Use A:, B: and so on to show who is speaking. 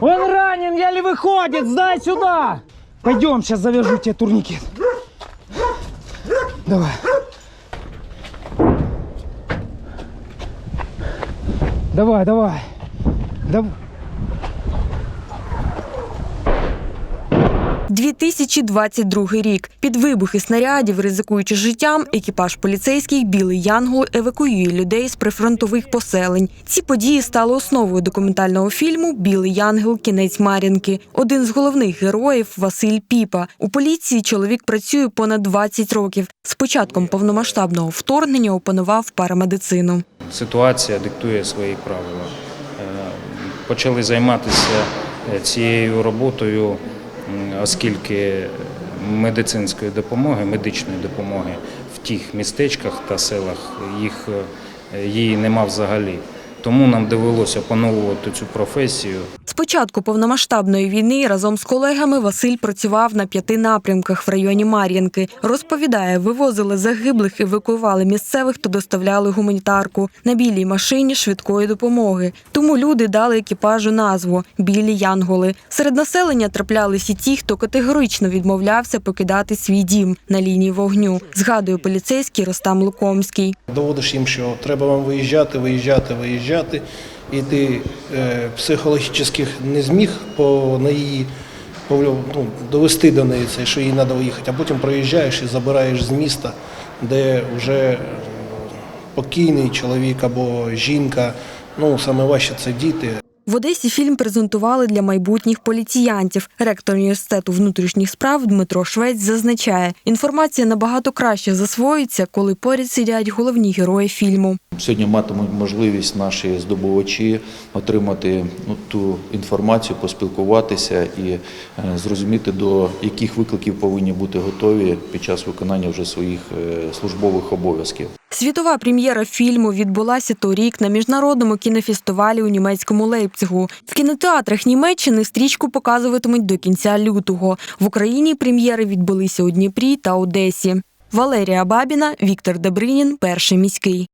A: Он ранен, еле выходит, сдай сюда! Пойдем, сейчас завяжу тебе турникет. Давай. Давай, давай. Давай.
B: 2022 рік. Під вибухи снарядів, ризикуючи життям, екіпаж поліцейських Білий Янгол евакуює людей з прифронтових поселень. Ці події стали основою документального фільму Білий Янгел. Кінець Мар'їнки. Один з головних героїв Василь Піпа. У поліції чоловік працює понад 20 років. З початком повномасштабного вторгнення опанував парамедицину.
C: ситуація диктує свої правила. Е, Почали займатися е, цією роботою, оскільки медицинської допомоги, медичної допомоги в тих містечках та селах їх е, її нема взагалі. Тому нам довелося опановувати цю професію.
B: З початку повномасштабної війни разом з колегами Василь працював на п'яти напрямках в районі Мар'їнки. Розповідає, вивозили загиблих, евакуювали місцевих та доставляли гуманітарку на білій машині швидкої допомоги. Тому люди дали екіпажу назву Білі Янголи. Серед населення траплялись і ті, хто категорично відмовлявся покидати свій дім на лінії вогню. Згадує поліцейський Ростам Лукомський.
D: Доводиш їм, що треба вам виїжджати, виїжджати, виїжджати, і ти е, психологічно не зміг по на її ну, довести до неї це, що їй треба виїхати, а потім проїжджаєш і забираєш з міста, де вже е, покійний чоловік або жінка. Ну саме важче це діти.
B: В Одесі фільм презентували для майбутніх поліціянтів. Ректор університету внутрішніх справ Дмитро Швець зазначає, інформація набагато краще засвоїться, коли поряд сидять головні герої фільму.
E: Сьогодні матимуть можливість наші здобувачі отримати ну, ту інформацію, поспілкуватися і е, зрозуміти, до яких викликів повинні бути готові під час виконання вже своїх е, службових обов'язків.
B: Світова прем'єра фільму відбулася торік на міжнародному кінофестивалі у німецькому Лейпцигу. В кінотеатрах Німеччини стрічку показуватимуть до кінця лютого. В Україні прем'єри відбулися у Дніпрі та Одесі. Валерія Бабіна, Віктор Добринін, перший міський.